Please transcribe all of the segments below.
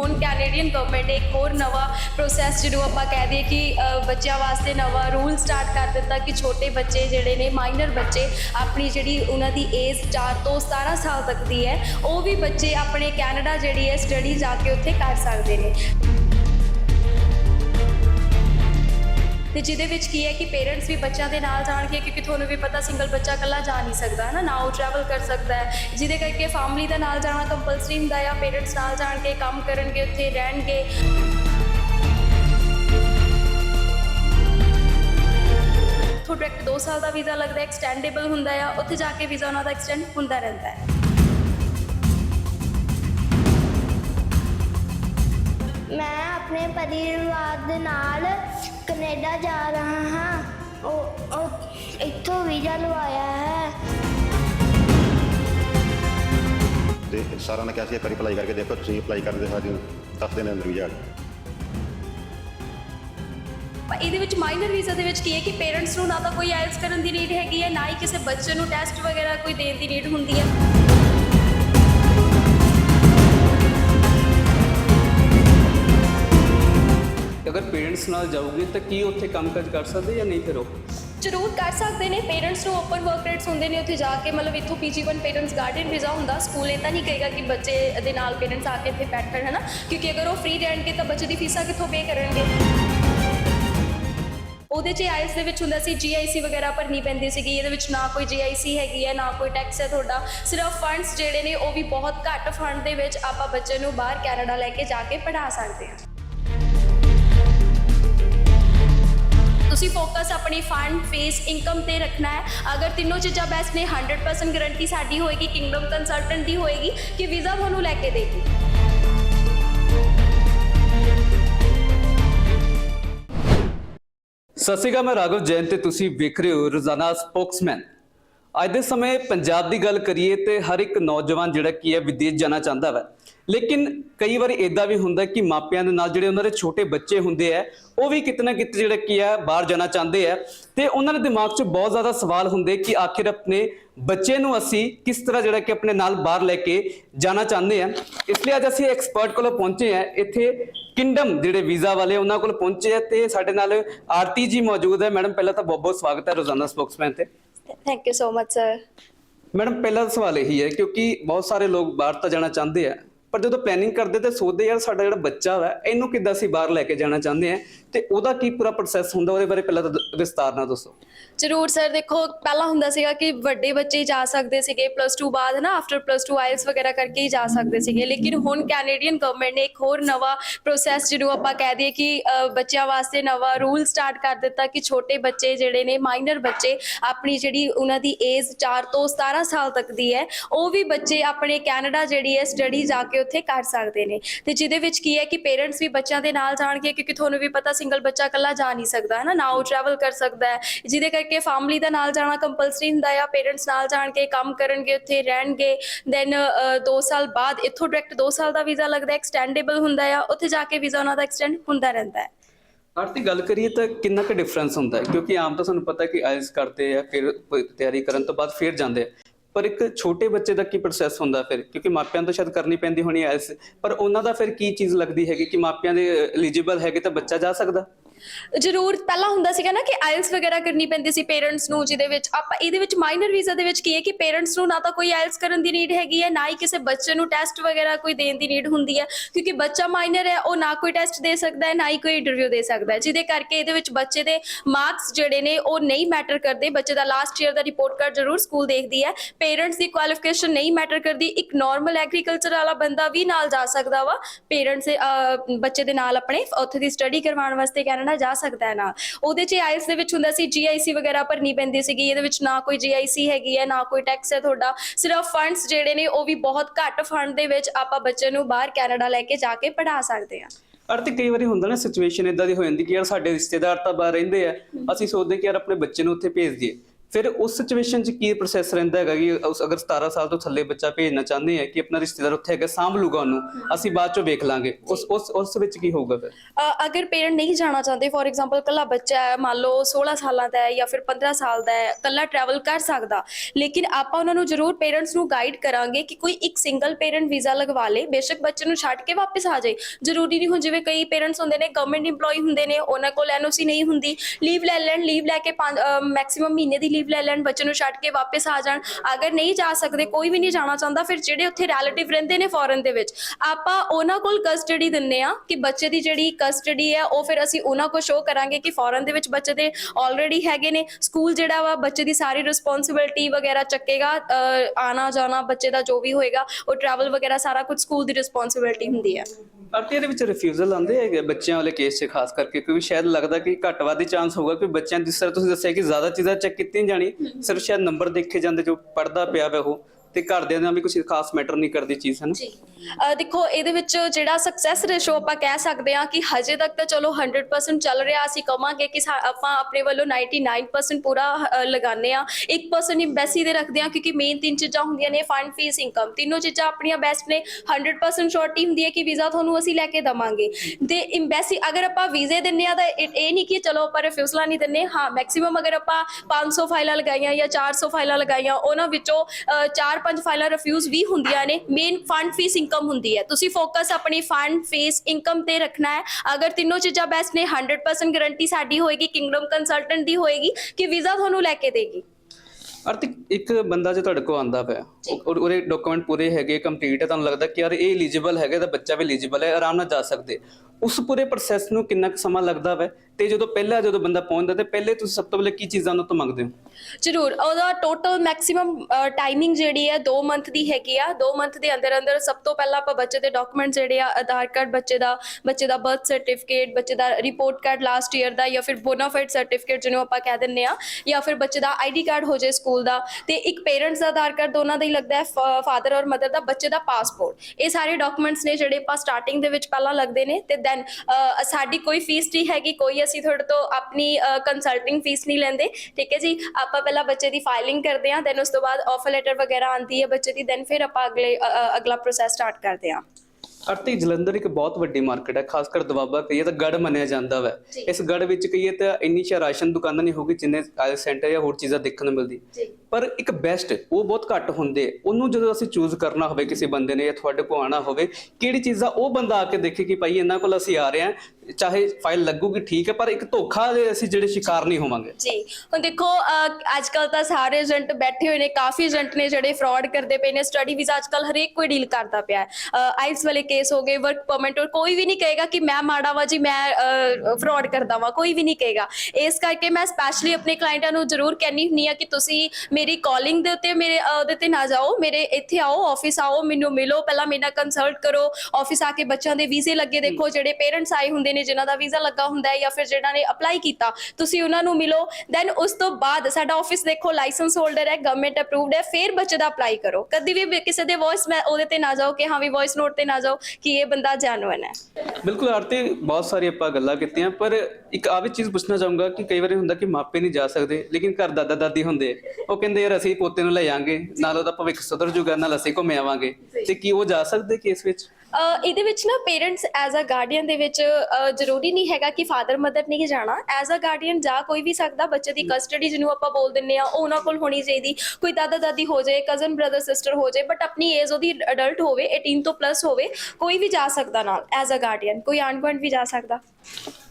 ਹੁਣ Canadian government ਨੇ ਇੱਕ ਹੋਰ ਨਵਾਂ ਪ੍ਰੋਸੈਸ ਜਿਹਨੂੰ ਆਪਾਂ ਕਹਿ ਦਈਏ ਕਿ ਅ, ਬੱਚਿਆਂ ਵਾਸਤੇ ਨਵਾਂ ਰੂਲ ਸਟਾਰਟ ਕਰ ਦਿੱਤਾ ਕਿ ਛੋਟੇ ਬੱਚੇ ਜਿਹੜੇ ਨੇ ਮਾਈਨਰ ਬੱਚੇ ਆਪਣੀ ਜਿਹੜੀ ਉਹਨਾਂ ਦੀ ਏਜ 4 ਤੋਂ 17 ਸਾਲ ਤੱਕ ਦੀ ਹੈ ਉਹ ਵੀ ਬੱਚੇ ਆਪਣੇ ਕੈਨੇਡਾ ਜਿਹੜੀ ਹੈ ਸਟੱਡੀ ਜਾ ਕੇ ਉੱਥੇ ਕਰ ਸਕਦੇ ਨੇ। ਤੇ ਜਿਹਦੇ ਵਿੱਚ ਕੀ ਹੈ ਕਿ ਪੇਰੈਂਟਸ ਵੀ ਬੱਚਿਆਂ ਦੇ ਨਾਲ ਜਾਣਗੇ ਕਿਉਂਕਿ ਤੁਹਾਨੂੰ ਵੀ ਪਤਾ ਸਿੰਗਲ ਬੱਚਾ ਇਕੱਲਾ ਜਾ ਨਹੀਂ ਸਕਦਾ ਹੈ ਨਾ ਨਾ ਉਹ ਟਰੈਵਲ ਕਰ ਸਕਦਾ ਹੈ। ਜਿਹਦੇ ਕਰਕੇ ਫੈਮਿਲੀ ਦਾ ਨਾਲ ਜਾਣਾ ਕੰਪਲਸਰੀ ਹੁੰਦਾ ਹੈ ਪੇਰੈਂਟਸ ਨਾਲ ਜਾਣਗੇ, ਕੰਮ ਕਰਨਗੇ, ਉੱਥੇ ਰਹਿਣਗੇ। ਤੋਂ ਡਾਇਰੈਕਟ 2 ਸਾਲ ਦਾ ਵੀਜ਼ਾ ਲੱਗਦਾ ਐਕਸਟੈਂਡੇਬਲ ਹੁੰਦਾ ਆ ਉੱਥੇ ਜਾ ਕੇ ਵੀਜ਼ਾ ਉਹਨਾਂ ਦਾ ਐਕਸਟੈਂਡ ਹੁੰਦਾ ਰਹਿੰਦਾ ਹੈ। ਮੈਂ ਆਪਣੇ ਪਰਿਵਾਰ ਦੇ ਨਾਲ ਕੈਨੇਡਾ ਜਾ ਰਹਾ ਹਾਂ। ਉਹ ਉਹ ਇੱਥੋਂ ਵੀਜ਼ਾ ਲਵਾਇਆ ਹੈ। ਤੇ ਸਾਰਿਆਂ ਨੇ ਕਿਹਾ ਸੀ ਇੱਕ ਵਾਰੀ ਅਪਲਾਈ ਕਰਕੇ ਦੇਖੋ ਤੁਸੀਂ ਅਪਲਾਈ ਕਰਦੇ ਸਾਡੀ 10 ਦਿਨ ਅੰਦਰ ਵੀਜ਼ਾ ਆ ਜਾਊ। ਪਰ ਇਹਦੇ ਵਿੱਚ ਮਾਈਨਰ ਵੀਜ਼ਾ ਦੇ ਵਿੱਚ ਕੀ ਹੈ ਕਿ ਪੇਰੈਂਟਸ ਨੂੰ ਨਾ ਤਾਂ ਕੋਈ ਆਇਲਸ ਕਰਨ ਦੀ ਨੀਡ ਹੈਗੀ ਹੈ ਨਾ ਹੀ ਕਿਸੇ ਬੱਚੇ ਨੂੰ ਟੈਸਟ ਵਗੈਰਾ ਕੋਈ ਦੇਣ ਦੀ ਨੀਡ ਹੁੰਦੀ ਹੈ। ਅਗਰ ਪੇਰੈਂਟਸ ਨਾਲ ਜਾਊਗੇ ਤਾਂ ਕੀ ਉੱਥੇ ਕੰਮਕਾਜ ਕਰ ਸਕਦੇ ਜਾਂ ਨਹੀਂ ਫਿਰ ਉਹ? ਜ਼ਰੂਰ ਕਰ ਸਕਦੇ ਨੇ, ਪੇਰੈਂਟਸ ਨੂੰ ਓਪਨ ਵਰਕ ਰੇਟਸ ਹੁੰਦੇ ਨੇ ਉੱਥੇ ਜਾ ਕੇ, ਮਤਲਬ ਇੱਥੋਂ ਪੀਜੀ1 ਪੇਰੈਂਟਸ ਗਾਰਡਨ ਵੀਜ਼ਾ ਹੁੰਦਾ, ਸਕੂਲ ਇਹ ਤਾਂ ਨਹੀਂ ਕਹੇਗਾ ਕਿ ਬੱਚੇ ਦੇ ਨਾਲ ਪੇਰੈਂਟਸ ਆ ਕੇ ਇੱਥੇ ਬੈਠਣ ਹੈ ਕਿਉਂਕਿ ਅਗਰ ਉਹ ਫ੍ਰੀ ਰਹਿਣਗੇ ਤਾਂ ਬੱਚੇ ਦੀ ਫੀਸਾਂ ਕਿੱਥੋਂ ਪੇ ਕਰਨਗੇ? ਉਹਦੇ 'ਚ ਆਈਐਸ ਦੇ ਵਿੱਚ ਹੁੰਦਾ ਸੀ ਜੀਆਈਸੀ ਵਗੈਰਾ ਭਰਨੀ ਪੈਂਦੀ ਸੀਗੀ, ਇਹਦੇ ਵਿੱਚ ਨਾ ਕੋਈ ਜੀਆਈਸੀ ਹੈਗੀ ਹੈ, ਨਾ ਕੋਈ ਟੈਕਸ ਹੈ ਤੁਹਾਡਾ। ਸਿਰਫ ਫੰਡਸ ਜਿਹੜੇ ਨੇ ਉਹ ਵੀ ਬਹੁਤ ਘੱਟ ਫੰਡ ਦੇ ਵਿੱਚ ਆਪਾਂ ਬੱਚੇ ਨੂੰ ਬਾਹਰ ਕੈਨੇਡਾ ਲੈ ਕੇ ਜਾ ਕੇ ਪੜ੍ਹਾ ਸਕਦੇ ਹਾਂ। ਤੁਸੀਂ ਫੋਕਸ ਆਪਣੀ ਫੰਡ ਫੀਸ ਇਨਕਮ ਤੇ ਰੱਖਣਾ ਹੈ। ਅਗਰ ਤਿੰਨੋਂ ਚੀਜ਼ਾਂ ਬੈਸਟ ਨੇ 100% ਗਾਰੰਟੀ ਸਾਡੀ ਹੋਏਗੀ ਕਿੰਗਡਮ ਕੰਸਲਟੈਂਟ ਦੀ ਹੋਏਗੀ ਕਿ ਵੀਜ਼ਾ ਤੁਹਾਨੂੰ ਲੈ ਕੇ ਦੇਗੀ। ਸਤਿ ਸ਼੍ਰੀ ਅਕਾਲ, ਮੈਂ ਰਾਘਵ ਜੈਨ ਤੇ ਤੁਸੀਂ ਵੇਖ ਰਹੇ ਹੋ ਰੋਜ਼ਾਨਾ ਸਪੋਕਸਮੈਨ ਅੱਜ ਦੇ ਸਮੇਂ ਪੰਜਾਬ ਦੀ ਗੱਲ ਕਰੀਏ ਤੇ ਹਰ ਇੱਕ ਨੌਜਵਾਨ ਜਿਹੜਾ ਕੀ ਹੈ ਵਿਦੇਸ਼ ਜਾਣਾ ਚਾਹੁੰਦਾ ਵਾ। ਲੇਕਿਨ ਕਈ ਵਾਰੀ ਇਦਾਂ ਵੀ ਹੁੰਦਾ ਕਿ ਮਾਪਿਆਂ ਦੇ ਨਾਲ ਜਿਹੜੇ ਉਹਨਾਂ ਦੇ ਛੋਟੇ ਬੱਚੇ ਹੁੰਦੇ ਆ ਉਹ ਵੀ ਕਿਤੇ ਨਾ ਕਿਤੇ ਜਿਹੜਾ ਕੀ ਹੈ ਬਾਹਰ ਜਾਣਾ ਚਾਹੁੰਦੇ ਆ। ਤੇ ਉਹਨਾਂ ਦੇ ਦਿਮਾਗ 'ਚ ਬਹੁਤ ਜ਼ਿਆਦਾ ਸਵਾਲ ਹੁੰਦੇ ਕਿ ਆਖਿਰ ਆਪਣੇ ਬੱਚੇ ਨੂੰ ਅਸੀਂ ਕਿਸ ਤਰ੍ਹਾਂ ਜਿਹੜਾ ਕਿ ਆਪਣੇ ਨਾਲ ਬਾਹਰ ਲੈ ਕੇ ਜਾਣਾ ਚਾਹੁੰਦੇ ਆ। ਇਸ ਲਈ ਅੱਜ ਅਸੀਂ ਐਕਸਪਰਟ ਕੋਲ ਪਹੁੰਚੇ ਆ। ਇੱਥੇ ਕਿੰਗਡਮ ਜਿਹੜੇ ਵੀਜ਼ਾ ਵਾਲੇ ਉਹਨਾਂ ਕੋਲ ਪਹੁੰਚੇ ਆ ਤੇ ਸਾਡੇ ਨਾਲ ਆਰਤੀ ਜੀ ਮੌਜੂਦ ਹੈ ਮੈਡਮ ਪਹਿਲਾਂ ਤਾਂ ਬਹੁਤ ਬਹੁਤ ਸਵਾਗਤ ਹੈ ਰੋਜ਼ਾਨਾ ਸਪੋਕਸਮੈਨ ਤੇ। Thank you so much sir madam ਪਹਿਲਾ ਸਵਾਲ ਇਹੀ ਹੈ ਕਿਉਂਕਿ ਬਹੁਤ ਸਾਰੇ ਲੋਕ ਬਾਹਰ ਤਾਂ ਜਾਣਾ ਚਾਹੁੰਦੇ ਆ। ਪਰ ਜਦੋਂ ਪਲੈਨਿੰਗ ਕਰਦੇ ਤੇ ਸੋਚਦੇ ਯਾਰ ਸਾਡਾ ਜਿਹੜਾ ਬੱਚਾ ਵਾ, ਇਹਨੂੰ ਕਿੱਦਾਂ ਅਸੀਂ ਬਾਹਰ ਲੈ ਕੇ ਜਾਣਾ ਚਾਹੁੰਦੇ ਆ ਤੇ ਉਹਦਾ ਕੀ ਪੂਰਾ ਪ੍ਰੋਸੈਸ ਹੁੰਦਾ, ਉਹਦੇ ਬਾਰੇ ਪਹਿਲਾਂ ਤਾਂ ਵਿਸਤਾਰ ਨਾਲ ਦੱਸੋ। ਜ਼ਰੂਰ ਸਰ ਦੇਖੋ, ਪਹਿਲਾਂ ਹੁੰਦਾ ਸੀਗਾ ਕਿ ਵੱਡੇ ਬੱਚੇ ਜਾ ਸਕਦੇ ਸੀਗੇ ਪਲੱਸ 2 ਬਾਅਦ ਨਾ ਆਫਟਰ ਪਲੱਸ 2 ਆਇਲਸ ਵਗੈਰਾ ਕਰਕੇ ਹੀ ਜਾ ਸਕਦੇ ਸੀਗੇ। ਲੇਕਿਨ ਹੁਣ ਕੈਨੇਡੀਅਨ ਗਵਰਨਮੈਂਟ ਨੇ ਇੱਕ ਹੋਰ ਨਵਾਂ ਪ੍ਰੋਸੈਸ ਜਿਹਨੂੰ ਆਪਾਂ ਕਹਿ ਦਈਏ ਕਿ ਬੱਚਿਆਂ ਵਾਸਤੇ ਨਵਾਂ ਰੂਲ ਸਟਾਰਟ ਕਰ ਦਿੱਤਾ ਕਿ ਛੋਟੇ ਬੱਚੇ ਜਿਹੜੇ ਨੇ ਮਾਈਨਰ ਬੱਚੇ, ਆਪਣੀ ਜਿਹੜੀ ਉਹਨਾਂ ਦੀ ਏਜ 4 ਤੋਂ 17 ਸਾਲ ਤੱਕ ਦੀ ਹੈ, ਉਹ ਵੀ ਬੱਚੇ ਆਪਣੇ ਕੈਨੇਡਾ ਜਿਹੜੀ ਹੈ ਸਟੱਡੀ ਜਾ ਕੇ ਉੱਥੇ ਕਰ ਸਕਦੇ ਨੇ। ਤੇ ਜਿਹਦੇ ਵਿੱਚ ਕੀ ਹੈ ਕਿ ਪੇਰੈਂਟਸ ਵੀ ਬੱਚਿਆਂ ਦੇ ਨਾਲ ਜਾਣਗੇ ਕਿਉਂਕਿ ਤੁਹਾਨੂੰ ਵੀ ਪਤਾ ਸਿੰਗਲ ਬੱਚਾ ਇਕੱਲਾ ਜਾ ਨਹੀਂ ਸਕਦਾ ਹੈ ਨਾ ਨਾ ਉਹ ਟਰੈਵਲ ਕਰ ਸਕਦਾ ਹੈ। ਜਿਹਦੇ ਕਰਕੇ ਫੈਮਿਲੀ ਦਾ ਨਾਲ ਜਾਣਾ ਕੰਪਲਸਰੀ ਹੁੰਦਾ ਆ ਪੇਰੈਂਟਸ ਨਾਲ ਜਾਣ ਕੰਮ ਕਰਨਗੇ, ਉੱਥੇ ਰਹਿਣਗੇ। ਦੈਨ 2 ਸਾਲ ਬਾਅਦ ਇੱਥੋਂ ਡਾਇਰੈਕਟ 2 ਸਾਲ ਦਾ ਵੀਜ਼ਾ ਲੱਗਦਾ ਐਕਸਟੈਂਡੇਬਲ ਹੁੰਦਾ ਆ, ਉੱਥੇ ਜਾ ਕੇ ਵੀਜ਼ਾ ਉਹਨਾਂ ਦਾ ਐਕਸਟੈਂਡ ਹੁੰਦਾ ਰਹਿੰਦਾ ਹੈ। ਆਰਤੀ, ਗੱਲ ਕਰੀਏ ਤਾਂ ਕਿੰਨਾ ਕੁ ਡਿਫਰੈਂਸ ਹੁੰਦਾ ਹੈ? ਕਿਉਂਕਿ ਆਮ ਤਾਂ ਤੁਹਾਨੂੰ ਪਤਾ ਕਿ ਆਇਲਸ ਕਰਦੇ ਆ, ਫਿਰ ਤਿਆਰੀ ਕਰਨ ਤੋਂ ਬਾਅਦ ਫਿਰ ਜਾਂਦੇ ਆ। ਪਰ ਇੱਕ ਛੋਟੇ ਬੱਚੇ ਦਾ ਕੀ ਪ੍ਰੋਸੈਸ ਹੁੰਦਾ ਫਿਰ? ਕਿਉਂਕਿ ਮਾਪਿਆਂ ਤੋਂ ਸ਼ਾਇਦ ਕਰਨੀ ਪੈਂਦੀ ਹੋਣੀ ਆਇਲਸ ਪਰ ਉਹਨਾਂ ਦਾ ਫਿਰ ਕੀ ਚੀਜ਼ ਲੱਗਦੀ ਹੈਗੀ ਕਿ ਮਾਪਿਆਂ ਦੇ ਐਲੀਜੀਬਲ ਹੈਗੇ ਤਾਂ ਬੱਚਾ ਜਾ ਸਕਦਾ? ਜ਼ਰੂਰ, ਪਹਿਲਾਂ ਹੁੰਦਾ ਸੀਗਾ ਨਾ ਕਿ ਆਇਲਸ ਵਗੈਰਾ ਕਰਨੀ ਪੈਂਦੀ ਸੀ ਪੇਰੈਂਟਸ ਨੂੰ, ਜਿਹਦੇ ਵਿੱਚ ਆਪਾਂ, ਇਹਦੇ ਵਿੱਚ ਮਾਈਨਰ ਵੀਜ਼ਾ ਦੇ ਵਿੱਚ ਕੀ ਹੈ ਕਿ ਪੇਰੈਂਟਸ ਨੂੰ ਨਾ ਤਾਂ ਕੋਈ ਆਇਲਸ ਕਰਨ ਦੀ ਨੀਡ ਹੈਗੀ ਹੈ, ਨਾ ਹੀ ਕਿਸੇ ਬੱਚੇ ਨੂੰ ਟੈਸਟ ਵਗੈਰਾ ਕੋਈ ਦੇਣ ਦੀ ਨੀਡ ਹੁੰਦੀ ਹੈ, ਕਿਉਂਕਿ ਬੱਚਾ ਮਾਈਨਰ ਹੈ, ਉਹ ਨਾ ਕੋਈ ਟੈਸਟ ਦੇ ਸਕਦਾ ਹੈ, ਨਾ ਹੀ ਕੋਈ ਇੰਟਰਵਿਊ ਦੇ ਸਕਦਾ ਹੈ, ਜਿਹਦੇ ਕਰਕੇ ਇਹਦੇ ਵਿੱਚ ਬੱਚੇ ਦੇ ਮਾਰਕਸ ਜਿਹੜੇ ਨੇ, ਉਹ ਨਹੀਂ ਮੈਟਰ ਕਰਦੇ, ਬੱਚੇ ਦਾ ਲਾਸਟ ਈਅਰ ਦਾ ਰਿਪੋਰਟ ਕਾਰਡ ਜ਼ਰੂਰ ਸਕੂਲ ਦੇਖਦੀ ਹੈ, ਪੇਰੈਂਟਸ ਦੀ ਕੁਆਲੀਫਿਕੇਸ਼ਨ ਨਹੀਂ ਮੈਟਰ ਕਰਦੀ, ਇੱਕ ਨਾਰਮਲ ਐਗਰੀਕਲਚਰ ਵਾਲਾ ਬੰਦਾ ਵੀ ਨਾਲ ਜਾ ਸਕਦਾ ਵਾ, ਪੇਰੈਂਟਸ ਬੱਚੇ ਦੇ ਨਾਲ ਆਪਣੇ, ਉੱਥੇ ਦੀ ਸਟੱਡੀ ਕਰਵਾਉਣ ਵਾਸਤੇ ਕੈਨੇਡਾ ਜਾ ਸਕਦਾ ਹੈ ਨਾਲ ਉਹਦੇ 'ਚ ਆਈਐਲਸ ਦੇ ਵਿੱਚ ਹੁੰਦਾ ਸੀ ਜੀਆਈਸੀ ਵਗੈਰਾ ਭਰਨੀ ਪੈਂਦੀ ਸੀਗੀ। ਇਹਦੇ ਵਿੱਚ ਨਾ ਕੋਈ ਜੀਆਈਸੀ ਹੈਗੀ ਹੈ, ਨਾ ਕੋਈ ਟੈਕਸ ਹੈ ਤੁਹਾਡਾ। ਸਿਰਫ ਫੰਡਸ ਜਿਹੜੇ ਨੇ, ਉਹ ਵੀ ਬਹੁਤ ਘੱਟ ਫੰਡ ਦੇ ਵਿੱਚ ਆਪਾਂ ਬੱਚੇ ਨੂੰ ਬਾਹਰ ਕੈਨੇਡਾ ਲੈ ਕੇ ਜਾ ਕੇ ਪੜ੍ਹਾ ਸਕਦੇ ਹਾਂ। ਆਰਤੀ ਕਈ ਵਾਰੀ ਹੁੰਦਾ ਨਾ ਸਿਚੁਏਸ਼ਨ ਇਦਾਂ ਦੀ ਹੋ ਜਾਂਦੀ ਕਿ ਯਾਰ ਸਾਡੇ ਰਿਸ਼ਤੇਦਾਰ ਤਾਂ ਬਾਹਰ ਰਹਿੰਦੇ ਆ। ਅਸੀਂ ਸੋਚਦੇ ਕਿ ਯਾਰ ਆਪਣੇ ਬੱਚੇ ਨੂੰ ਉੱਥੇ ਭੇਜ ਦਈਏ। ਫਿਰ ਉਸ ਸਿਚੁਏਸ਼ਨ 'ਚ ਕੀ ਪ੍ਰੋਸੈਸ ਰਹਿੰਦਾ ਹੈਗਾ ਕਿ ਉਸ ਅਗਰ 17 ਸਾਲ ਤੋਂ ਥੱਲੇ ਬੱਚਾ ਭੇਜਣਾ ਚਾਹੁੰਦੇ ਆ ਕਿ ਆਪਣਾ ਰਿਸ਼ਤੇਦਾਰ ਉੱਥੇ ਹੈਗਾ ਸਾਂਭ ਲੂਗਾ ਉਹਨੂੰ ਅਸੀਂ ਬਾਅਦ ਚੋਂ ਵੇਖ ਲਾਂਗੇ। ਉਸ ਉਸ ਉਸ ਵਿੱਚ ਕੀ ਹੋਊਗਾ ਫਿਰ? ਅਗਰ ਪੇਰੈਂਟ ਨਹੀਂ ਜਾਣਾ ਚਾਹੁੰਦੇ ਫੋਰ ਐਗਜ਼ਾਮਪਲ ਕੱਲਾ ਬੱਚਾ ਹੈ ਮੰਨ ਲਓ 16 ਸਾਲਾਂ ਦਾ ਹੈ ਜਾਂ ਫਿਰ 15 ਸਾਲ ਦਾ ਹੈ ਕੱਲਾ ਟਰੈਵਲ ਕਰ ਸਕਦਾ ਲੇਕਿਨ ਆਪਾਂ ਉਹਨਾਂ ਨੂੰ ਜ਼ਰੂਰ ਪੇਰੈਂਟਸ ਨੂੰ ਗਾਈਡ ਕਰਾਂਗੇ ਕਿ ਕੋਈ ਇੱਕ ਸਿੰਗਲ ਪੇਰੈਂਟ ਵੀਜ਼ਾ ਲਗਵਾ ਲੇ ਬੇਸ਼ੱਕ ਬੱਚੇ ਨੂੰ ਛੱਡ ਕੇ ਵਾਪਸ ਆ ਜਾਏ। ਜ਼ਰੂਰੀ ਨਹੀਂ ਹੁਣ ਜਿਵੇਂ ਕਈ ਪੇਰੈਂਟਸ ਹੁੰਦੇ ਨੇ ਗਵਰਨਮੈਂਟ EMPLOYE ਹੁੰਦੇ ਨੇ ਉਹਨਾਂ ਕੋਲ ਐਨਓਸੀ ਨਹੀਂ ਹੁੰਦੀ ਲੀਵ ਲੈ ਲੈਣ ਲੀਵ ਲੈ ਕੇ ਮੈਕਸਿਮਮ ਮਹੀਨੇ ਦੀ ਲੀਵ ਲੈ ਲੈਣ ਬੱਚੇ ਨੂੰ ਛੱਡ ਕੇ ਵਾਪਸ ਆ ਜਾਣ ਅਗਰ ਨਹੀਂ ਜਾ ਸਕਦੇ ਕੋਈ ਵੀ ਨਹੀਂ ਜਾਣਾ ਚਾਹੁੰਦਾ ਫਿਰ ਜਿਹੜੇ ਉੱਥੇ ਰਿਲੇਟਿਵ ਰਹਿੰਦੇ ਨੇ ਫੋਰਨ ਦੇ ਵਿੱਚ ਆਪਾਂ ਉਹਨਾਂ ਕੋਲ ਕਸਟਡੀ ਦਿੰਨੇ ਆ ਕਿ ਬੱਚੇ ਦੀ ਜਿਹੜੀ ਕਸਟਡੀ ਹੈ ਉਹ ਫਿਰ ਅਸੀਂ ਉਹਨਾਂ ਕੋਲ ਸ਼ੋਅ ਕਰਾਂਗੇ ਕਿ ਫੋਰਨ ਦੇ ਵਿੱਚ ਬੱਚੇ ਦੇ ਆਲਰੇਡੀ ਹੈਗੇ ਨੇ ਸਕੂਲ ਜਿਹੜਾ ਵਾ ਬੱਚੇ ਦੀ ਸਾਰੀ ਰਿਸਪੌਂਸਿਬਿਲਟੀ ਵਗੈਰਾ ਚੱਕੇਗਾ ਅਹ, ਆਣਾ ਜਾਣਾ ਬੱਚੇ ਦਾ ਜੋ ਵੀ ਹੋਏਗਾ ਉਹ ਟਰੈਵਲ ਵਗੈਰਾ ਸਾਰਾ ਕੁਝ ਸਕੂਲ ਦੀ ਰਿਸਪੌਂਸਿਬਿਲਟੀ ਹੁੰਦੀ ਹੈ। ਆਰਟੀ ਦੇ ਵਿੱਚ ਰਿਫਿਊਜ਼ਲ ਆਉਂਦੇ ਹੈਗੇ ਬੱਚਿਆਂ ਵਾਲੇ ਕੇਸ 'ਚ ਖਾਸ ਕਰਕੇ ਕਿਉਂਕਿ ਸ਼ਾਇਦ ਲੱਗਦਾ ਕਿ ਘੱਟ ਵੱਧ ਚਾਂਸ ਹੋਊਗਾ ਕਿ ਬੱਚਿਆਂ ਦੀ ਜਿਸ ਤਰ੍ਹਾਂ ਤੁਸੀਂ ਦੱਸਿਆ ਕਿ ਜ਼ਿਆਦਾ ਚੀਜ਼ਾਂ ਚੈੱਕ ਕੀਤੀਆਂ ਜਾਣੀ ਸਿਰਫ ਸ਼ਾਇਦ ਨੰਬਰ ਦੇਖੇ ਜਾਂਦੇ ਜੋ ਪੜਦਾ ਪਿਆ ਵਾ ਉਹ। ਤੇ ਘਰਦਿਆਂ ਨਾਲ ਵੀ ਕੁਝ ਖਾਸ ਮੈਟਰ ਨਹੀਂ ਕਰਦੀ ਚੀਜ਼ ਹੈ ਨਾ ਜੀ। ਅਹ ਦੇਖੋ ਇਹਦੇ ਵਿੱਚ ਜਿਹੜਾ ਸਕਸੈਸ ਰੇਸ਼ੋ ਆਪਾਂ ਕਹਿ ਸਕਦੇ ਹਾਂ ਕਿ ਹਜੇ ਤੱਕ ਤਾਂ ਚਲੋ 100% ਚੱਲ ਰਿਹਾ ਅਸੀਂ ਕਵਾਂਗੇ ਕਿ ਸਾ- ਆਪਾਂ ਆਪਣੇ ਵੱਲੋਂ 99% ਪੂਰਾ ਅਹ, ਲਗਾਉਂਦੇ ਆ 1% ਐਮਬੈਸੀ ਦੇ ਰੱਖਦੇ ਆ ਕਿਉਂਕਿ ਮੇਨ ਤਿੰਨ ਚੀਜ਼ਾਂ ਹੁੰਦੀਆਂ ਨੇ ਫੰਡ ਫੀਸ ਇਨਕਮ ਤਿੰਨੋਂ ਚੀਜ਼ਾਂ ਆਪਣੀਆਂ ਬੈਸਟ ਨੇ 100% ਸ਼ੋਰਟੀ ਹੁੰਦੀ ਹੈ ਕਿ ਵੀਜ਼ਾ ਤੁਹਾਨੂੰ ਅਸੀਂ ਲੈ ਕੇ ਦਵਾਂਗੇ। ਤੇ ਐਮਬੈਸੀ ਅਗਰ ਆਪਾਂ ਵੀਜ਼ੇ ਦਿੰਨੇ ਆ ਤਾਂ ਇਹ ਇਹ ਨਹੀਂ ਕਿ ਚਲੋ ਆਪਾਂ ਰਿਫਿਊਜ਼ਲਾਂ ਨਹੀਂ ਦਿੰਨੇ ਹਾਂ ਮੈਕਸਿਮਮ ਅਗਰ ਆਪਾਂ 500 ਫਾਈਲਾਂ ਲਗਾਈਆਂ ਜਾਂ 400 ਫਾਈਲਾਂ ਲਗਾਈਆਂ ਉਹਨਾਂ ਵਿੱਚੋਂ 4-5 ਫਾਈਲਾਂ ਰਿਫਿਊਜ਼ ਵੀ ਹੁੰਦੀਆਂ ਨੇ ਮੇਨ ਫੰਡ ਫੀਸ ਇਨਕਮ ਹੁੰਦੀ ਹੈ। ਤੁਸੀਂ ਫੋਕਸ ਆਪਣੀ ਫੰਡ ਫੀਸ ਇਨਕਮ ਤੇ ਰੱਖਣਾ ਹੈ। ਅਗਰ ਤਿੰਨੋਂ ਚੀਜ਼ਾਂ ਬੈਸਟ ਨੇ 100% ਗਾਰੰਟੀ ਸਾਡੀ ਹੋਏਗੀ ਕਿੰਗਡਮ ਕੰਸਲਟੈਂਟ ਦੀ ਹੋਏਗੀ ਕਿ ਵੀਜ਼ਾ ਤੁਹਾਨੂੰ ਲੈ ਕੇ ਦੇਗੀ। ਆਰਥਿਕ ਇੱਕ ਬੰਦਾ ਜੇ ਤੁਹਾਡੇ ਕੋਲ ਆਂਦਾ ਪਿਆ ਔਰ ਉਹਦੇ ਡਾਕੂਮੈਂਟ ਪੂਰੇ ਹੈਗੇ ਕੰਪਲੀਟ ਹੈ ਤੁਹਾਨੂੰ ਲੱਗਦਾ ਕਿ ਯਾਰ ਇਹ ਐਲੀਜੀਬਲ ਹੈਗਾ ਤਾਂ ਬੱਚਾ ਵੀ ਐਲੀਜੀਬਲ ਹੈ ਆਰਾਮ ਨਾਲ ਜਾ ਸਕਦੇ। ਉਸ ਪੂਰੇ ਪ੍ਰੋਸੈਸ ਨੂੰ ਕਿੰਨਾ ਕੁ ਸਮਾਂ ਲੱਗਦਾ ਵੈ? ਤੇ ਜਦੋਂ ਪਹਿਲਾਂ ਜਦੋਂ ਬੰਦਾ ਪਹੁੰਚਦਾ, ਤੇ ਪਹਿਲੇ ਤੁਸੀਂ ਸਭ ਤੋਂ ਪਹਿਲੇ ਕੀ ਚੀਜ਼ਾਂ ਉਹਨਾਂ ਤੋਂ ਮੰਗਦੇ ਹੋ? ਜ਼ਰੂਰ, ਉਹਦਾ ਟੋਟਲ ਮੈਕਸਿਮਮ ਟਾਈਮਿੰਗ ਜਿਹੜੀ ਹੈ 2 ਮੰਥ ਦੀ ਹੈਗੀ ਆ। 2 ਮੰਥ ਦੇ ਅੰਦਰ ਅੰਦਰ ਸਭ ਤੋਂ ਪਹਿਲਾਂ ਆਪਾਂ ਬੱਚੇ ਦੇ ਡਾਕੂਮੈਂਟ ਜਿਹੜੇ ਆ, ਆਧਾਰ ਕਾਰਡ, ਬੱਚੇ ਦਾ ਬੱਚੇ ਦਾ ਬਰਥ ਸਰਟੀਫਿਕੇਟ ਬੱਚੇ ਦਾ ਰਿਪੋਰਟ ਕਾਰਡ ਲਾਸਟ ਈਅਰ ਦਾ ਜਾਂ ਫਿਰ ਬੋਨਾਫਾਈਡ ਸਰਟੀਫਿਕੇਟ ਜਿਹਨੂੰ ਆਪਾਂ ਕਹਿ ਦਿੰਨੇ ਆ, ਜਾਂ ਫਿਰ ਬੱਚੇ ਦਾ ਆਈਡੀ ਕਾਰਡ ਹੋ ਜਾਏ ਸਕੂਲ ਦਾ। ਤੇ ਇੱਕ ਪੇਰੈਂਟਸ ਦਾ ਆਧਾਰ ਕਾਰਡ ਦੋਨਾਂ ਦਾ ਹੀ ਲੱਗਦਾ ਹੈ ਫਾਦਰ ਔਰ ਮਦਰ ਦਾ, ਬੱਚੇ ਦਾ ਪਾਸਪੋਰਟ ਇਹ ਸਾਰੇ ਡਾਕੂਮੈਂਟਸ ਨੇ ਜਿਹੜੇ ਆਪਾਂ ਸਟਾਰਟਿੰਗ ਦੇ ਵਿੱਚ ਪਹਿਲਾਂ ਲੱਗਦੇ ਨੇ, ਤੇ ਦੈਨ ਸਾਡੀ ਕੋਈ ਫੀਸ ਨਹੀਂ ਹੈਗੀ ਕੋਈ ਅਸੀਂ ਤੁਹਾਡੇ ਤੋਂ ਆਪਣੀ ਕੰਸਲਟਿੰਗ ਫੀਸ ਨਹੀਂ ਲੈਂਦੇ। ਠੀਕ ਹੈ ਜੀ? ਆਪਾਂ ਪਹਿਲਾਂ ਬੱਚੇ ਦੀ ਫਾਈਲਿੰਗ ਕਰਦੇ ਹਾਂ ਦੈਨ ਉਸ ਤੋਂ ਬਾਅਦ ਆਫਰ ਲੈਟਰ ਵਗੈਰਾ ਆਂਦੀ ਹੈ ਬੱਚੇ ਦੀ ਦੈਨ ਫਿਰ ਆਪਾਂ ਅਗਲੇ ਅਗਲਾ ਪ੍ਰੋਸੈਸ ਸਟਾਰਟ ਕਰਦੇ ਹਾਂ। ਆਰਤੀ ਜਲੰਧਰ ਇੱਕ ਬਹੁਤ ਵੱਡੀ ਮਾਰਕੀਟ ਹੈ ਖਾਸ ਕਰ ਦਵਾਬਾ ਕਹੀਏ ਤਾਂ ਗੜ ਮੰਨਿਆ ਜਾਂਦਾ ਵੈ। ਇਸ ਗੜ ਵਿੱਚ ਕਹੀਏ ਤਾਂ ਇੰਨੀ ਸ਼ਾ ਰਾਸ਼ਨ ਦੁਕਾਨਾਂ ਨਹੀਂ ਹੋਗੀ ਜਿੰਨੇ ਸੈਂਟਰ ਜਾਂ ਹੋਰ ਚੀਜ਼ਾਂ ਦੇਖਣ ਨੂੰ ਮਿਲਦੀ। ਜੀ। ਪਰ ਇੱਕ ਬੈਸਟ ਉਹ ਬਹੁਤ ਘੱਟ ਹੁੰਦੇ। ਉਹਨੂੰ ਜਦੋਂ ਅਸੀਂ ਚੂਜ਼ ਕਰਨਾ ਹੋਵੇ ਕਿਸੇ ਬੰਦੇ ਨੇ ਜਾਂ ਤੁਹਾਡੇ ਕੋਲ ਆਣਾ ਹੋਵੇ, ਕਿਹੜੀ ਚੀਜ਼ਾਂ ਉਹ ਬੰਦਾ ਆ ਕੇ ਦੇਖੇ ਕਿ ਭਾਈ ਇਹਨਾਂ ਕੋਲ ਅਸੀਂ ਆ ਰਹੇ ਹਾਂ, ਚਾਹੇ ਫਾਈਲ ਲੱਗੂਗੀ ਠੀਕ ਹੈ, ਪਰ ਇੱਕ ਧੋਖਾ ਦੇ ਅਸੀਂ ਜਿਹੜੇ ਸ਼ਿਕਾਰ ਨਹੀਂ ਹੋਵਾਂਗੇ। ਜੀ, ਹੁਣ ਦੇਖੋ ਅੱਜ ਕੱਲ ਤਾਂ ਸਾਰੇ ਏਜੰਟ ਬੈਠੇ ਹੋਏ ਨੇ, ਕਾਫੀ ਏਜੰਟ ਨੇ ਜਿਹੜੇ ਫਰਾਡ ਕਰਦੇ ਪਏ ਨੇ ਸਟੱਡੀ ਵੀਜ਼ਾ ਅੱਜ ਕੱਲ ਹਰੇਕ ਕੋਈ ਡੀਲ ਕਰਦਾ ਪਿਆ ਹੈ। ਆਈਲਸ ਵਾਲੇ ਕੇਸ ਹੋ ਗਏ ਵਰਕ ਪਰਮਿਟ ਔਰ ਕੋਈ ਵੀ ਨਹੀਂ ਕਹੇਗਾ ਕਿ ਮੈਂ ਮਾੜਾ ਵਾ ਜੀ, ਮੈਂ ਫਰਾਡ ਕਰਦਾ ਵਾ, ਕੋਈ ਵੀ ਨਹੀਂ ਕਹੇਗਾ। ਇਸ ਕਰਕੇ ਮੈਂ ਸਪੈਸ਼ਲੀ ਆਪਣੇ ਕਲਾਇੰਟਾਂ ਨੂੰ ਜ਼ਰੂਰ ਕਹਿੰਨੀ ਹੁੰਨੀ ਆ ਕਿ ਤੁਸੀਂ ਮੇਰੀ ਕਾਲਿੰਗ ਦੇ ਉੱਤੇ ਮੇਰੇ ਉਹਦੇ ਤੇ ਨਾ ਜਾਓ ਮੇਰੇ ਇੱਥੇ ਆਓ ਆਫਿਸ ਆਓ ਮੈਨੂੰ ਮਿਲੋ ਪਹਿਲਾਂ ਮੇਰੇ ਨਾਲ ਕੰਸਲਟ ਕਰੋ ਆਫਿਸ ਆ ਕੇ ਬੱਚਿਆਂ ਦੇ ਵੀਜ਼ੇ ਲੱਗੇ ਦੇਖੋ ਜਿਹੜੇ ਪੇਰੈਂਟਸ ਆਏ ਹੁੰਦੇ ਨੇ ਜਿਨ੍ਹਾਂ ਦਾ ਵੀਜ਼ਾ ਲੱਗਾ ਹੁੰਦਾ ਹੈ ਜਾਂ ਫਿਰ ਜਿਹਨਾਂ ਨੇ ਅਪਲਾਈ ਕੀਤਾ ਤੁਸੀਂ ਉਹਨਾਂ ਨੂੰ ਮਿਲੋ ਦੈਨ ਉਸ ਤੋਂ ਬਾਅਦ ਸਾਡਾ ਆਫਿਸ ਦੇਖੋ ਲਾਇਸੈਂਸ ਹੋਲਡਰ ਹੈ ਗਵਰਨਮੈਂਟ ਅਪਰੂਵਡ ਹੈ ਫਿਰ ਬੱਚੇ ਦਾ ਅਪਲਾਈ ਕਰੋ। ਕਦੀ ਵੀ ਵੀ ਕਿਸੇ ਦੇ ਵੌਇਸ ਮੈਂ ਉਹਦੇ ਤੇ ਨਾ ਜਾਓ ਕਿ ਹਾਂ ਵੀ ਵੌਇਸ ਨੋਟ ਤੇ ਨਾ ਜਾਓ ਕਿ ਇਹ ਬੰਦਾ ਜੈਨੂਇਨ ਹੈ। ਬਿਲਕੁਲ ਆਰਤੀ ਬਹੁਤ ਸਾਰੀ ਆਪਾਂ ਗੱਲਾਂ ਕੀਤੀਆਂ ਪਰ ਇੱਕ ਆ ਵੀ ਚੀਜ਼ ਪੁੱਛਣਾ ਚਾਹੂੰਗਾ ਕਿ ਕਈ ਵਾਰੀ ਹੁੰਦਾ ਕਿ ਮਾਪੇ ਨਹੀਂ ਜਾ ਸਕਦੇ ਲੇਕਿਨ ਘਰ ਦਾਦਾ ਦਾਦੀ ਹੁੰਦੇ ਉਹ ਕਹਿੰਦੇ ਯਾਰ ਅਸੀਂ ਪੋਤੇ ਨੂੰ ਲੈ ਜਾਾਂਗੇ ਨਾਲ ਉਹਦਾ ਭਵਿੱਖ ਸੁਧਰ ਜੂਗਾ ਨਾਲ ਅਸੀਂ ਘੁੰਮ ਆਵਾਂਗੇ। ਤੇ ਕੀ ਉਹ ਜਾ ਸਕਦੇ ਕੇਸ ਵਿੱਚ? ਅਹ ਇਹਦੇ ਵਿੱਚ ਨਾ ਪੇਰੈਂਟਸ ਐਜ਼ ਅ ਗਾਰਡੀਅਨ ਦੇ ਵਿੱਚ ਅਹ ਜ਼ਰੂਰੀ ਨਹੀਂ ਹੈਗਾ ਕਿ ਫਾਦਰ ਮਦਰ ਨਹੀਂ ਜਾਣਾ। ਐਜ਼ ਅ ਗਾਰਡੀਅਨ ਜਾ ਕੋਈ ਵੀ ਸਕਦਾ ਬੱਚੇ ਦੀ ਕਸਟਡੀ ਜਿਹਨੂੰ ਆਪਾਂ ਬੋਲ ਦਿੰਨੇ ਆ ਉਹ ਉਹਨਾਂ ਕੋਲ ਹੋਣੀ ਚਾਹੀਦੀ। ਕੋਈ ਦਾਦਾ ਦਾਦੀ ਹੋ ਜਾਏ ਕਜ਼ਨ ਬ੍ਰਦਰ ਸਿਸਟਰ ਹੋ ਜਾਏ ਬਟ ਆਪਣੀ ਏਜ ਉਹਦੀ ਅਡਲਟ ਹੋਵੇ 18 ਤੋਂ ਪਲੱਸ ਹੋਵੇ ਕੋਈ ਵੀ ਜਾ ਸਕਦਾ ਨਾਲ ਐਜ਼ ਅ ਗਾਰਡੀਅਨ ਕੋਈ ਆਂਡ ਵੀ ਜਾ ਸਕਦਾ।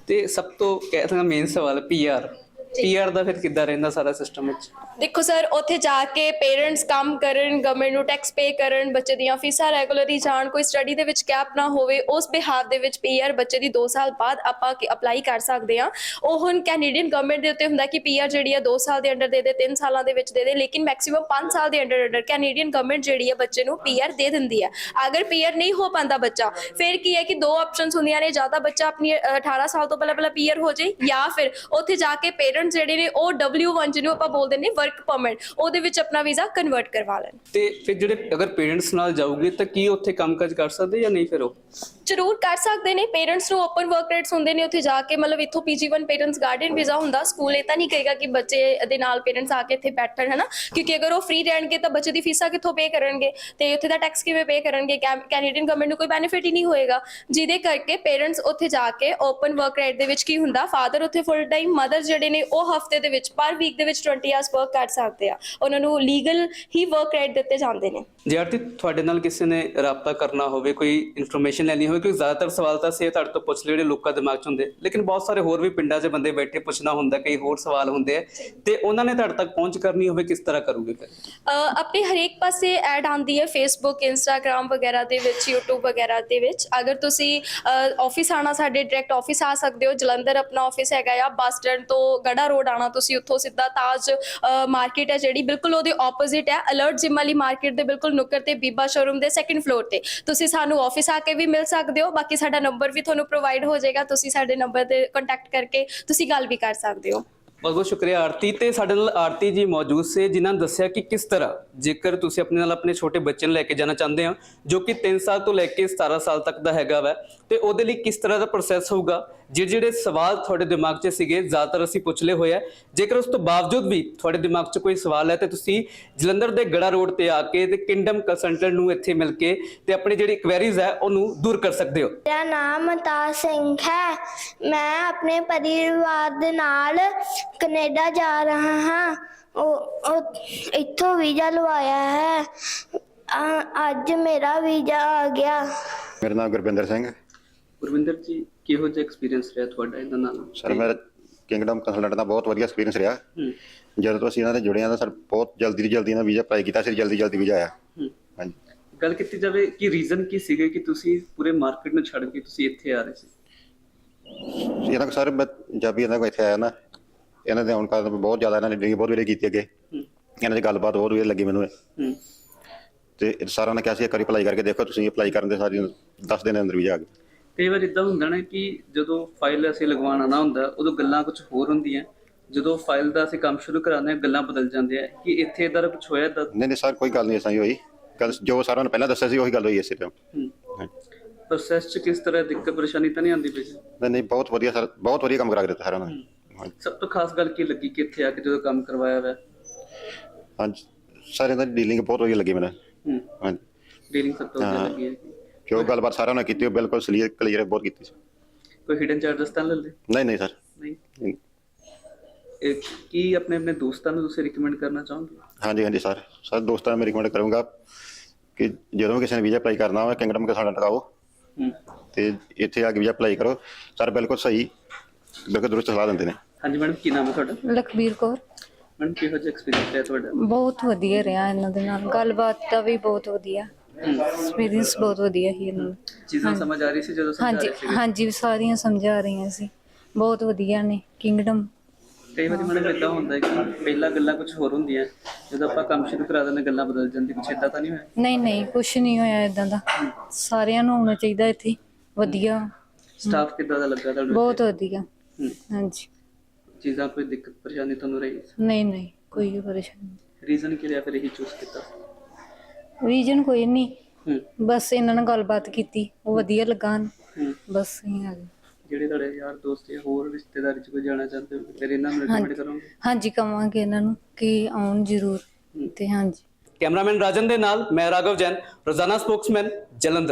ਤੇ ਸਭ ਤੋਂ ਕਹਿੰਦਾ ਮੇਨ ਸਵਾਲ ਪੀਆਰ ਪੀਆਰ ਦਾ ਫਿਰ ਕਿੱਦਾਂ ਰਹਿੰਦਾ ਸਾਰਾ ਸਿਸਟਮ ਵਿੱਚ? ਦੇਖੋ ਸਰ ਉੱਥੇ ਜਾ ਕੇ ਪੇਰੈਂਟਸ ਕੰਮ ਕਰਨ ਗਵਰਨਮੈਂਟ ਨੂੰ ਟੈਕਸ ਪੇ ਕਰਨ ਬੱਚੇ ਦੀਆਂ ਫੀਸਾਂ ਰੈਗੂਲਰਲੀ ਜਾਣ ਕੋਈ ਸਟੱਡੀ ਦੇ ਵਿੱਚ ਗੈਪ ਨਾ ਹੋਵੇ ਉਸ ਬਿਹਾਫ ਦੇ ਵਿੱਚ ਪੀਆਰ ਬੱਚੇ ਦੀ 2 ਸਾਲ ਬਾਅਦ ਆਪਾਂ ਅਪਲਾਈ ਕਰ ਸਕਦੇ ਹਾਂ। ਉਹ ਹੁਣ ਕੈਨੇਡੀਅਨ ਗਵਰਨਮੈਂਟ ਦੇ ਉੱਤੇ ਹੁੰਦਾ ਕਿ ਪੀਆਰ ਜਿਹੜੀ ਆ 2 ਸਾਲ ਦੇ ਅੰਡਰ ਦੇ ਦੇ 3 ਸਾਲਾਂ ਦੇ ਵਿੱਚ ਦੇ ਦੇ ਲੇਕਿਨ ਮੈਕਸਿਮਮ 5 ਸਾਲ ਦੇ ਅੰਡਰ ਅੰਡਰ ਕੈਨੇਡੀਅਨ ਗਵਰਨਮੈਂਟ ਜਿਹੜੀ ਹੈ ਬੱਚੇ ਨੂੰ ਪੀਆਰ ਦੇ ਦਿੰਦੀ ਹੈ ਅਗਰ ਪੀਆਰ ਨਹੀਂ ਹੋ ਪਾਉਂਦਾ ਬੱਚਾ ਫਿਰ ਕੀ ਹੈ ਕਿ ਦੋ ਆਪਸ਼ਨਸ ਹੁੰਦੀਆਂ ਨੇ ਜਾਂ ਤਾਂ ਬੱਚਾ ਆਪਣੀ ਅ, 18 ਸਾਲ ਤੋਂ ਪਹਿਲਾਂ ਪਹਿਲਾਂ ਪੀਆਰ ਹੋ ਜਾਏ ਜਾਂ ਫਿਰ ਉੱਥੇ ਜਾ ਕੇ ਪੇਰੈਂਟਸ ਜਿਹੜੇ ਨੇ, ਉਹ W1 ਜਿਹਨੂੰ ਆਪਾਂ ਬੋਲਦੇ ਨੇ ਵਰਕ ਪਰਮਿਟ ਉਹਦੇ ਵਿੱਚ ਆਪਣਾ ਵੀਜ਼ਾ ਕਨਵਰਟ ਕਰਵਾ ਲੈਣ। ਤੇ ਫਿਰ ਜਿਹੜੇ ਅਗਰ ਪੇਰੈਂਟਸ ਨਾਲ ਜਾਊਗੇ ਤਾਂ ਕੀ ਉੱਥੇ ਕੰਮਕਾਜ ਕਰ ਸਕਦੇ ਜਾਂ ਨਹੀਂ ਫਿਰ ਉਹ? ਜ਼ਰੂਰ ਕਰ ਸਕਦੇ ਨੇ। ਪੇਰੈਂਟਸ ਨੂੰ ਓਪਨ ਵਰਕ ਰੇਟਸ ਹੁੰਦੇ ਨੇ ਉੱਥੇ ਜਾ ਕੇ। ਮਤਲਬ ਇੱਥੋਂ ਪੀਜੀ1 ਪੇਰੈਂਟਸ ਗਾਰਡੀਅਨ ਵੀਜ਼ਾ ਹੁੰਦਾ ਸਕੂਲ ਇਹ ਤਾਂ ਨਹੀਂ ਕਹੇਗਾ ਕਿ ਬੱਚੇ ਦੇ ਨਾਲ ਪੇਰੈਂਟਸ ਆ ਕੇ ਇੱਥੇ ਬੈਠਣ, ਹਨਾ? ਕਿਉਂਕਿ ਅਗਰ ਉਹ ਫ੍ਰੀ ਰਹਿਣਗੇ ਤਾਂ ਬੱਚੇ ਦੀ ਫੀਸਾਂ ਕਿੱਥੋਂ ਪੇ ਕਰਨਗੇ? ਤੇ ਉੱਥੇ ਦਾ ਟੈਕਸ ਕਿਵੇਂ ਪੇ ਕਰਨਗੇ? ਕੈਨੇਡੀਅਨ ਗਵਰਨਮੈਂਟ ਨੂੰ ਕੋਈ ਬੈਨੀਫਿਟ ਹੀ ਨਹੀਂ ਹੋਏਗਾ। ਜਿਹਦੇ ਕਰਕੇ ਪੇਰੈਂਟਸ ਉੱਥੇ ਜਾ ਕੇ ਓਪਨ ਵਰਕ ਰੇਟ ਦੇ ਵਿੱਚ ਕੀ ਹੁੰਦਾ? ਫਾਦਰ ਉੱਥੇ ਫੁੱਲ ਟਾਈਮ ਮਦਰ ਜਿਹੜੇ ਨੇ ਉਹ ਹਫ਼ਤੇ ਦੇ ਵਿੱਚ ਪਰ ਵੀਕ ਦੇ ਵਿੱਚ 20 ਆਵਰਸ ਵਰਕ ਕਰ ਸਕਦੇ ਆ। ਉਹਨਾਂ ਨੂੰ ਲੀਗਲ ਹੀ ਵਰਕ ਰੇਟ ਦਿੱਤੇ ਜਾਂਦੇ ਨੇ। ਜੇ ਆਰਤੀ, ਤੁਹਾਡੇ ਨਾਲ ਕਿਸੇ ਨੇ ਰਾਬਤਾ ਕਰਨਾ ਹੋਵੇ, ਕੋਈ ਇਨਫੋਰਮੇਸ਼ਨ ਲੈਣੀ ਹੋਵੇ ਕਿਉਂਕਿ ਜ਼ਿਆਦਾਤਰ ਸਵਾਲ ਤਾਂ ਸੇ ਤੁਹਾਡੇ ਤੋਂ ਪੁੱਛ ਲਏ ਜਿਹੜੇ ਲੋਕਾਂ ਦਿਮਾਗ 'ਚ ਹੁੰਦੇ। ਲੇਕਿਨ ਬਹੁਤ ਸਾਰੇ ਹੋਰ ਵੀ ਪਿੰਡਾਂ 'ਚ ਬੰਦੇ ਬੈਠੇ ਪੁੱਛਣਾ ਹੁੰਦਾ, ਕਈ ਹੋਰ ਸਵਾਲ ਹੁੰਦੇ ਆ। ਤੇ ਉਹਨਾਂ ਨੇ ਤੁਹਾਡੇ ਤੱਕ ਪਹੁੰਚ ਕਰਨੀ ਹੋਵੇ, ਕਿਸ ਤਰ੍ਹਾਂ ਕਰੋਗੇ ਫਿਰ? ਆਪਣੇ ਹਰੇਕ ਪਾਸੇ ਐਡ ਆਉਂਦੀ ਹੈ ਫੇਸਬੁੱਕ ਇੰਸਟਾਗ੍ਰam ਵਗੈਰਾ ਦੇ ਵਿੱਚ, YouTube ਵਗੈਰਾ ਦੇ ਵਿੱਚ। ਅਗਰ ਤੁਸੀਂ ਆਫਿਸ ਆਣਾ ਸਾਡੇ ਡਾਇਰੈਕਟ ਆਫਿਸ ਆ ਸਕਦੇ ਹੋ। ਜਲੰਧਰ ਆਪਣਾ ਆਫਿਸ ਹੈਗਾ ਆ, ਬੱਸ ਸਟੈਂਡ ਤੋਂ ਗੜਾ ਰੋਡ ਆਣਾ ਤੁਸੀਂ ਉੱਥੋਂ ਸਿੱਧਾ ਤਾਜ ਮਾਰਕੀਟ ਹੈ ਜਿਹੜੀ, ਬਿਲਕੁਲ ਉਹਦੇ ਆਪੋਜ਼ਿਟ ਹੈ। ਅਲਰਟ ਜਿਮ ਵਾਲੀ ਮਾਰਕੀਟ ਦੇ ਬਿਲਕੁਲ ਨੁੱਕਰ ਤੇ, ਬੀਬਾ ਸ਼ੋਰੂਮ ਦੇ ਸੈਕੰਡ ਫਲੋਰ ਤੇ। ਤੁਸੀਂ ਸਾਨੂੰ ਆਫਿਸ ਆ ਕੇ ਵੀ ਮਿਲ ਸਕਦੇ ਹੋ, ਬਾਕੀ ਸਾਡਾ ਨੰਬਰ ਵੀ ਤੁਹਾਨੂੰ ਪ੍ਰੋਵਾਈਡ ਹੋ ਜਾਏਗਾ, ਤੁਸੀਂ ਸਾਡੇ ਨੰਬਰ ਤੇ ਕੰਟੈਕਟ ਕਰਕੇ ਤੁਸੀਂ ਗੱਲ ਵੀ ਕਰ ਸਕਦੇ ਹੋ। ਬਹੁਤ ਬਹੁਤ ਸ਼ੁਕਰੀਆ, ਆਰਤੀ। ਤੇ ਸਾਡੇ ਨਾਲ ਆਰਤੀ ਜੀ ਮੌਜੂਦ ਸੇ, ਜਿਨ੍ਹਾਂ ਨੇ ਦੱਸਿਆ ਕਿ ਕਿਸ ਤਰ੍ਹਾਂ ਜੇਕਰ ਤੁਸੀਂ ਆਪਣੇ ਨਾਲ ਆਪਣੇ ਛੋਟੇ ਬੱਚੇ ਨੂੰ ਲੈ ਕੇ ਜਾਣਾ ਚਾਹੁੰਦੇ ਹੋ, ਜੋ ਕਿ 3 ਸਾਲ ਤੋਂ ਲੈ ਕੇ 17 ਸਾਲ ਤੱਕ ਦਾ ਹੈਗਾ ਵਾ ਤੇ ਉਹਦੇ ਲਈ ਕਿਸ ਤਰ੍ਹਾਂ ਦਾ ਪ੍ਰੋਸੈਸ ਹੋਊਗਾ? ਜਿਹੜੇ ਜਿਹੜੇ ਸਵਾਲ ਤੁਹਾਡੇ ਦਿਮਾਗ 'ਚ ਸੀਗੇ ਜ਼ਿਆਦਾਤਰ ਅਸੀਂ ਪੁੱਛ ਲਏ ਹੋਏ ਆ। ਜੇਕਰ ਉਸ ਤੋਂ ਬਾਵਜੂਦ ਵੀ ਤੁਹਾਡੇ ਦਿਮਾਗ 'ਚ ਕੋਈ ਸਵਾਲ ਹੈ ਤੇ ਤੁਸੀਂ ਜਲੰਧਰ ਦੇ ਗੜਾ ਰੋਡ ਤੇ ਆ ਕੇ ਤੇ ਕਿੰਗਡਮ ਕੰਸਲਟੈਂਟ ਨੂੰ ਇੱਥੇ ਮਿਲ ਕੇ ਤੇ ਆਪਣੀ ਜਿਹੜੀ ਕੁਐਰੀਜ਼ ਹੈ ਉਹਨੂੰ ਦੂਰ ਕਰ ਸਕਦੇ ਹੋ। ਮੇਰਾ ਨਾਮ ਮਤਾ ਸਿੰਘ ਹੈ। ਮੈਂ ਆਪਣੇ ਪਰਿਵਾਰ ਦੇ ਨਾਲ ਕੈਨੇਡਾ ਜਾ ਰਹਾ ਹਾਂ। ਉਹ ਇੱਥੋਂ ਵੀਜ਼ਾ ਲਵਾਇਆ ਹੈ। ਅ- ਅੱਜ ਮੇਰਾ ਵੀਜ਼ਾ ਆ ਗਿਆ। ਮੇਰਾ ਨਾਮ ਗੁਰਵਿੰਦਰ ਸਿੰਘ ਹੈ। ਗੁਰਵਿੰਦਰ ਜੀ ਕਿਹੋ ਜਿਹਾ ਐਕਸਪੀਰੀਅੰਸ ਰਿਹਾ ਤੁਹਾਡਾ ਇਹਨਾਂ ਨਾਲ? ਸਰ ਮੇਰਾ ਕਿੰਗਡਮ ਕੰਸਲਟੈਂਟ ਦਾ ਬਹੁਤ ਵਧੀਆ ਐਕਸਪੀਰੀਅੰਸ ਰਿਹਾ। ਜਦੋਂ ਤੋਂ ਅਸੀਂ ਇਹਨਾਂ ਦੇ ਜੁੜੇ ਹਾਂ ਤਾਂ ਸਰ ਬਹੁਤ ਜਲਦੀ ਤੋਂ ਜਲਦੀ ਇਹਨਾਂ ਵੀਜ਼ਾ ਅਪਲਾਈ ਕੀਤਾ ਸੀ ਜਲਦੀ ਜਲਦੀ ਵੀਜ਼ਾ ਆਇਆ। ਹਾਂਜੀ। ਗੱਲ ਕੀਤੀ ਜਾਵੇ ਕਿ ਰੀਜ਼ਨ ਕੀ ਸੀਗੇ ਕਿ ਤੁਸੀਂ ਪੂਰੇ ਮਾਰਕੀਟ ਨੂੰ ਛੱਡ ਕੇ ਤੁਸੀਂ ਇੱਥੇ ਆ ਰਹੇ ਸੀ? ਇਹਨਾਂ ਕੋ ਸਰ ਮੈਂ ਜਦ ਵੀ ਇਹਨਾਂ ਕੋਲ ਇੱਥੇ ਆਇਆ ਨਾ ਇਹਨਾਂ ਦੇ ਆਉਣ ਕਾਰਨ ਬਹੁਤ ਜ਼ਿਆਦਾ ਇਹਨਾਂ ਨੇ ਡਰਿੰਕ ਬਹੁਤ ਵਧੀਆ ਕੀਤੀ ਅੱਗੇ। ਇਹਨਾਂ ਦੀ ਗੱਲਬਾਤ ਬਹੁਤ ਵਧੀਆ ਲੱਗੀ ਮੈਨੂੰ। ਤੇ ਸਾਰਿਆਂ ਨੇ ਕਿਹਾ ਸੀ ਇੱਕ ਵਾਰੀ ਅਪਲਾਈ ਕਰਕੇ ਦੇਖੋ ਤੁਸੀਂ ਅਪਲਾਈ ਕਰਨ ਦੇ ਸਾਰੀ 10 ਦਿਨ ਦੇ ਅੰਦਰ ਵੀਜ਼ਾ ਆ ਗਿਆ। ਕਈ ਵਾਰ ਇਦਾਂ ਹੁੰਦਾ ਨਾ ਕਿ ਜਦੋਂ ਫਾਈਲ ਅਸੀਂ ਲਗਵਾਉਣ ਆਉਣਾ ਹੁੰਦਾ ਉਦੋਂ ਗੱਲਾਂ ਕੁਝ ਹੋਰ ਹੁੰਦੀਆਂ। ਜਦੋਂ ਫਾਈਲ ਦਾ ਅਸੀਂ ਕੰਮ ਸ਼ੁਰੂ ਕਰਾਉਂਦੇ ਹਾਂ ਗੱਲਾਂ ਬਦਲ ਜਾਂਦੀਆਂ ਕਿ ਇੱਥੇ ਇਦਾਂ ਕੁਝ ਹੋਇਆ ਤਾਂ ਨਹੀਂ ਨਹੀਂ ਸਰ ਕੋਈ ਗੱਲ ਨਹੀਂ ਐਸਾ ਹੀ ਹੋਈ। ਗੱਲ ਜੋ ਸਾਰਿਆਂ ਨੇ ਪਹਿਲਾਂ ਦੱਸਿਆ ਸੀ ਉਹੀ ਗੱਲ ਹੋਈ ਇਸੇ ਟਾਈਮ ਪ੍ਰੋਸੈਸ 'ਚ ਕਿਸ ਤਰ੍ਹਾਂ ਦਿੱਕਤ ਪਰੇਸ਼ਾਨੀ ਤਾਂ ਨਹੀਂ ਆਉਂਦੀ ਪਈ? ਨਹੀਂ ਨਹੀਂ ਬਹੁਤ ਵਧੀਆ ਸਰ ਬਹੁਤ ਵਧੀਆ ਕੰਮ ਕਰਾ ਕੇ ਦਿੱਤਾ ਸਾਰਿਆਂ ਨੇ। ਸਭ ਤੋਂ ਖਾਸ ਗੱਲ ਕੀ ਲੱਗੀ ਕਿ ਇੱਥੇ ਆ ਕੇ ਜਦੋਂ ਕੰਮ ਕਰਵਾਇਆ ਹੋਇਆ? ਹਾਂਜੀ। ਸਾਰਿਆਂ ਦੀ ਡੀਲਿੰਗ ਬਹੁਤ ਵਧੀਆ ਲੱਗੀ ਮੈਨੂੰ। ਹਾਂਜੀ। ਡੀਲਿੰਗ ਸਭ ਤੋਂ ਵਧੀਆ। ਲੱਗੀ ਹੈ। ਜੋ ਗੱਲਬਾਤ ਸਾਰਿਆਂ ਨੇ ਕੀਤੀ ਉਹ ਬਿਲਕੁਲ ਕਲੀਅਰ ਕਲੀਅਰ ਬਹੁਤ ਕੀਤੀ ਸੀ। ਕੋਈ ਹਿਡਨ ਚਾਰਜਸ ਤਾਂ ਨਹੀਂ ਲੱਲੇ ਨਹੀਂ ਨਹੀਂ ਸਰ ਨਹੀਂ? ਨਹੀਂ। ਇਹ ਕੀ ਆਪਣੇ ਆਪਣੇ ਦੋਸਤਾਂ ਨੂੰ ਤੁਸੀਂ ਰეკਮੈਂਡ ਕਰਨਾ ਚਾਹੋਗੇ? ਹਾਂਜੀ ਹਾਂਜੀ ਸਰ ਸਰ ਦੋਸਤਾਂ ਨੂੰ ਮੈਂ ਰਿਕਮੈਂਡ ਕਰੂੰਗਾ ਕਿ ਜਦੋਂ ਵੀ ਕਿਸੇ ਨੇ ਵੀਜ਼ਾ ਅਪਲਾਈ ਕਰਨਾ ਹੋਵੇ ਕਿੰਗਡਮ ਕੇ ਸਾਡਾ ਟਕਾਓ। ਹੂੰ। ਤੇ ਇੱਥੇ ਆ ਕੇ ਵੀਜ਼ਾ ਅਪਲਾਈ ਕਰੋ। ਸਰ ਬਿਲਕੁਲ ਸਹੀ ਬਿਲਕੁਲ ਦਰੁਸਤ ਸਲਾਹ ਦਿੰਦੇ ਨੇ। ਹਾਂਜੀ ਮੈਡਮ ਕੀ ਨਾਮ ਹੈ ਤੁਹਾਡਾ? ਲਖਬੀਰ ਕੌਰ। ਮੈਡਮ ਕਿਹੋ ਜਿਹਾ ਐਕਸਪੀਰੀਅੰਸ ਰਿਹਾ ਤੁਹਾਡਾ? ਬਹੁਤ ਵਧੀਆ ਰਿਹਾ ਇਹਨਾਂ ਦੇ ਨਾਲ। ਗੱਲਬਾਤ ਦਾ ਵੀ ਬਹੁਤ ਵਧੀਆ। ਐਕਸਪੀਰੀਅੰਸ ਬਹੁਤ ਵਧੀਆ ਸੀ ਇਹਨਾਂ ਦਾ। ਚੀਜ਼ਾਂ ਸਮਝ ਆ ਰਹੀ ਸੀ ਜਦੋਂ ਸਮਝਾ ਹਾਂਜੀ ਰਹੇ ਸੀ ਹਾਂਜੀ ਸਾਰੀਆਂ ਸਮਝਾ ਰਹੀਆਂ ਸੀ। ਬਹੁਤ ਵਧੀਆ ਨੇ ਕਿੰਗਡਮ ਕਈ ਵਾਰੀ ਮੈਨੂੰ ਇਦਾਂ ਹੁੰਦਾ ਹੈ ਕਿ ਪਹਿਲਾਂ ਗੱਲਾਂ ਕੁਝ ਹੋਰ ਹੁੰਦੀਆਂ ਜਦੋਂ ਆਪਾਂ ਕੰਮ ਸ਼ੁਰੂ ਕਰਾ ਦਿੰਦੇ ਗੱਲਾਂ ਬਦਲ ਜਾਂਦੀ ਕੁਝ ਇਦਾਂ ਤਾਂ ਨਹੀਂ ਹੋਇਆ? ਨਹੀਂ ਨਹੀਂ ਕੁਝ ਨਹੀਂ ਹੋਇਆ ਇਦਾਂ ਦਾ। ਸਾਰਿਆਂ ਨੂੰ ਆਉਣਾ ਚਾਹੀਦਾ ਇੱਥੇ ਵਧੀਆ। ਸਟਾਫ ਕਿੱਦਾਂ ਦਾ ਲੱਗਾ ਤੁਹਾਨੂੰ ਬਹੁਤ ਵਧੀਆ। ਹੂੰ। ਹਾਂਜੀ। ਚੀਜ਼ਾਂ ਕੋਈ ਦਿੱਕਤ ਪਰੇਸ਼ਾਨੀ ਤੁਹਾਨੂੰ ਰਹੀ? ਨਹੀਂ ਨਹੀਂ ਕੋਈ ਪਰੇਸ਼ਾਨੀ ਰੀਜ਼ਨ ਕੀ ਫਿਰ ਇਹ ਚੂਜ਼ ਕੀਤਾ? ਰੀਜਨ ਕੋਈ ਨਹੀਂ ਹੂੰ। ਬਸ ਇਹਨਾਂ ਨਾਲ ਗੱਲਬਾਤ ਕੀਤੀ। ਉਹ ਵਧੀਆ ਲੱਗਾ ਹਨ। ਹੂੰ। ਬਸ ਇਹ ਆ ਗਏ। ਜਿਹੜੇ ਤੁਹਾਡੇ ਯਾਰ ਦੋਸਤ ਜਾਂ ਹੋਰ ਰਿਸ਼ਤੇਦਾਰੀ ਚ ਕੋਈ ਜਾਣਾ ਚਾਹੁੰਦੇ ਹੋ ਫਿਰ ਇਹਨਾਂ ਨੂੰ ਰეკਮੈਂਡ ਕਰੋਗੇ? ਹਾਂਜੀ ਕਵਾਂਗੇ ਇਹਨਾਂ ਨੂੰ ਕਿ ਆਉਣ ਜ਼ਰੂਰ। ਤੇ ਹਾਂਜੀ। ਕੈਮਰਾਮੈਨ ਰਾਜਨ ਦੇ ਨਾਲ ਮੈਂ ਰਾਘਵ ਜੈਨ ਰੋਜ਼ਾਨਾ ਸਪੋਕਸਮੈਨ ਜਲੰਧਰ।